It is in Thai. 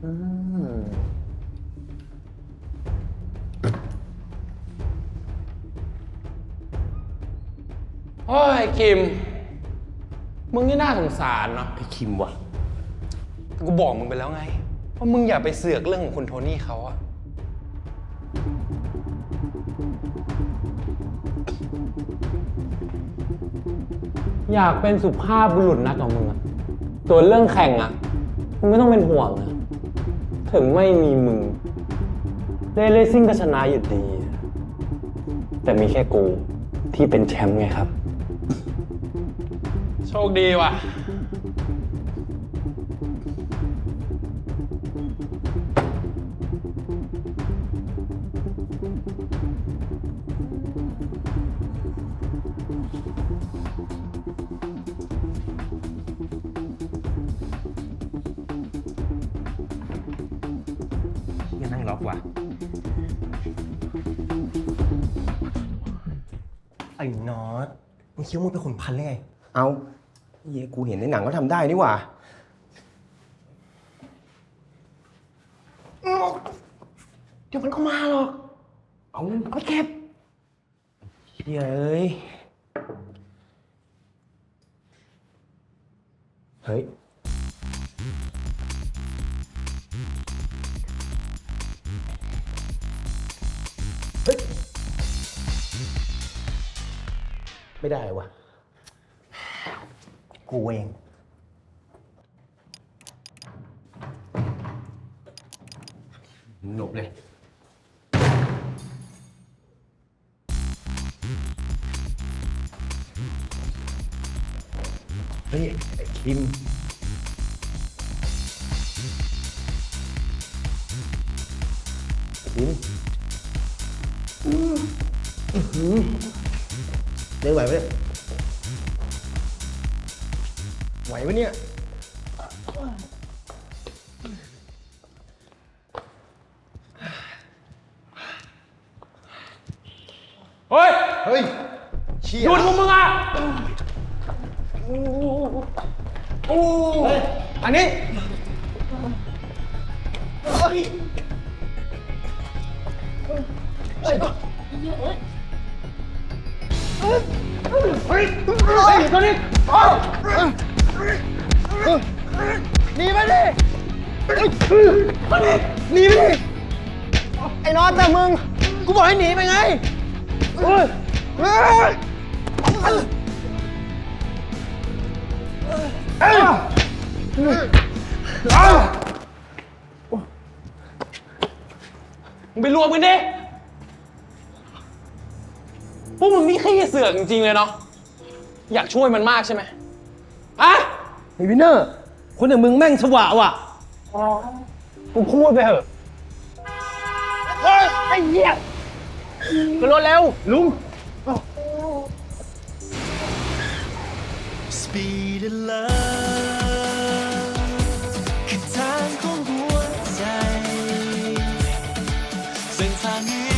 โอ้ยคิม มึงนี่น่าสงสารเนาะไอ้คิมวะกูบอกมึงไปแล้วไง ว่ามึงอย่าไปเสือกเรื่องของคุณโทนี่เขาอะอยากเป็นสุภาพบุรุษนักของมึงอะตัวเรื่องแข่งอะมึงไม่ต้องเป็นห่วงนะ ถึงไม่มีมึงเรเลซิ่งก็ชนะอยู่ดี แต่มีแค่กูที่เป็นแชมป์ไงครับ โชคดีว่ะ อย่านั่งล็อกว่ะ ไอ้น็อตมึงคิดว่ามึงเป็นคนพันเลยไงเอาเย้กูเห็นในหนังก็ทำได้นี่หว่า เดี๋ยวมันก็มาหรอก เอาเอาไปเก็บเย้ย เฮ้ย ไม่ได้วะกูเองหนบเลย เฮ้ยไอ้คิม คิม เดินไหวไหมเนี่ยไหวปะเนี่ย เฮ้ยเฮ้ยเชี่ยหยุดมึงมึงอะอันนี้ หนีไปดิหนีไปดิไอ้นอนแต่มึง กูบอกให้หนีไปไงเฮ้ยเฮ้ยเอ้ยมึงไปรวมกันดิ พวกมึงนี่ขี้เสือกจริงๆเลยเนาะ อยากช่วยมันมากใช่ไหมอะไอ้วินเนอร์ คนอย่างมึงแม่งสวะว่ะกูพูดไปเถอะ เฮ้ย ไอ้เหี้ยขึ้นรถเร็ว ลุง Speed in love คือทางของหัวใจเส้นทางนี้